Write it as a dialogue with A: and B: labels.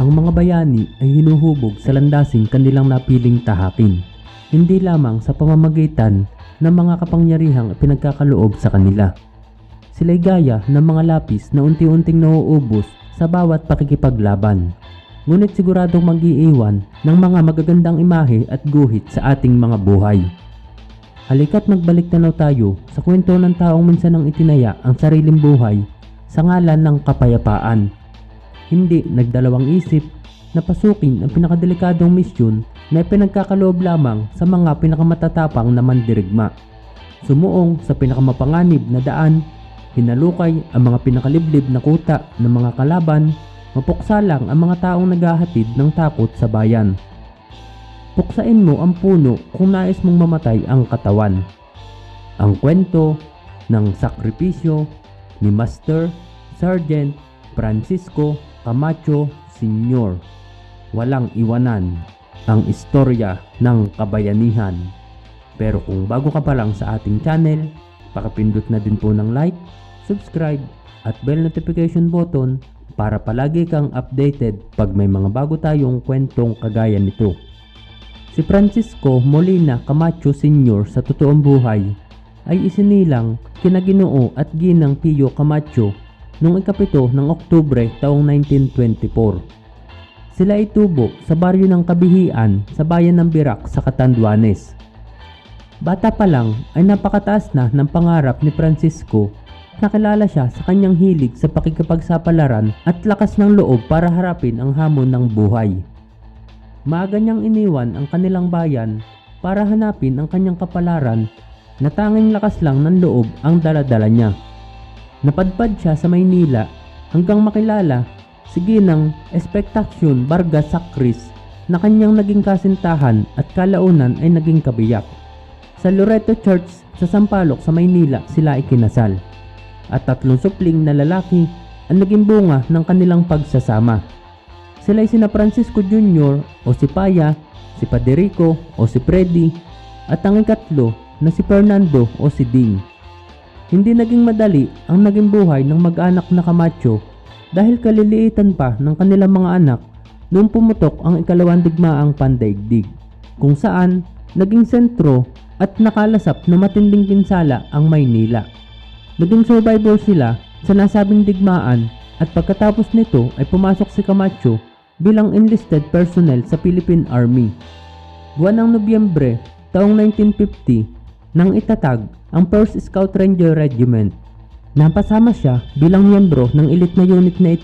A: ang mga bayani ay hinuhubog sa landasing kanilang napiling tahakin, hindi lamang sa pamamagitan ng mga kapangyarihang pinagkakaloob sa kanila. Sila'y gaya ng mga lapis na unti-unting nauubos sa bawat pakikipaglaban. Ngunit siguradong mag-iiwan ng mga magagandang imahe at guhit sa ating mga buhay. Halika't magbalik tanaw tayo sa kwento ng taong minsan ang itinaya ang sariling buhay sa ngalan ng kapayapaan. Hindi nagdalawang isip na pasukin ang pinakadelikadong misyon na pinagkakaloob lamang sa mga pinakamatatapang na mandirigma. Sumuong sa pinakamapanganib na daan, hinalukay ang mga pinakaliblib na kuta ng mga kalaban, mapuksa lang ang mga taong naghahatid ng takot sa bayan. Puksain mo ang puno kung nais mong mamatay ang katawan. Ang kwento ng sakripisyo ni Master Sergeant Francisco Camacho Sr. Walang iwanan ang istorya ng kabayanihan. Pero kung bago ka pa lang sa ating channel, pakapindot na din po ng like, subscribe at bell notification button para palagi kang updated pag may mga bago tayong kwentong kagaya nito. Si Francisco Molina Camacho Sr. sa totoong buhay ay isinilang kina Ginoo at Ginang Pio Camacho noong ikapito ng Oktubre taong 1924. Sila ay tubo sa baryo ng Kabihian sa bayan ng Birak sa Catanduanes. Bata pa lang ay napakataas na ng pangarap ni Francisco nakilala siya sa kanyang hilig sa pakikipagsapalaran at lakas ng loob para harapin ang hamon ng buhay. Maaga niyang iniwan ang kanilang bayan para hanapin ang kanyang kapalaran na tanging lakas lang ng loob ang daladala niya. Napadpad siya sa Maynila hanggang makilala si Ginang Expectacion Vargas Sacris na kanyang naging kasintahan at kalaunan ay naging kabiyak. Sa Loreto Church sa Sampaloc sa Maynila sila ikinasal at tatlong supling na lalaki ang naging bunga ng kanilang pagsasama. Sila ay sina Francisco Jr. o si Paya, si Paderico o si Freddy at ang ikatlo na si Fernando o si Ding. Hindi naging madali ang naging buhay ng mag-anak na Camacho dahil kaliliitan pa ng kanilang mga anak noong pumutok ang ikalawang digmaang pandaigdig kung saan naging sentro at nakalasap na matinding pinsala ang Maynila. Naging survivor sila sa nasabing digmaan at pagkatapos nito ay pumasok si Camacho bilang enlisted personnel sa Philippine Army. Buwan ng Nobyembre taong 1950 nang itatag ang 1st Scout Ranger Regiment. Napasama siya bilang miyembro ng elite na unit na ito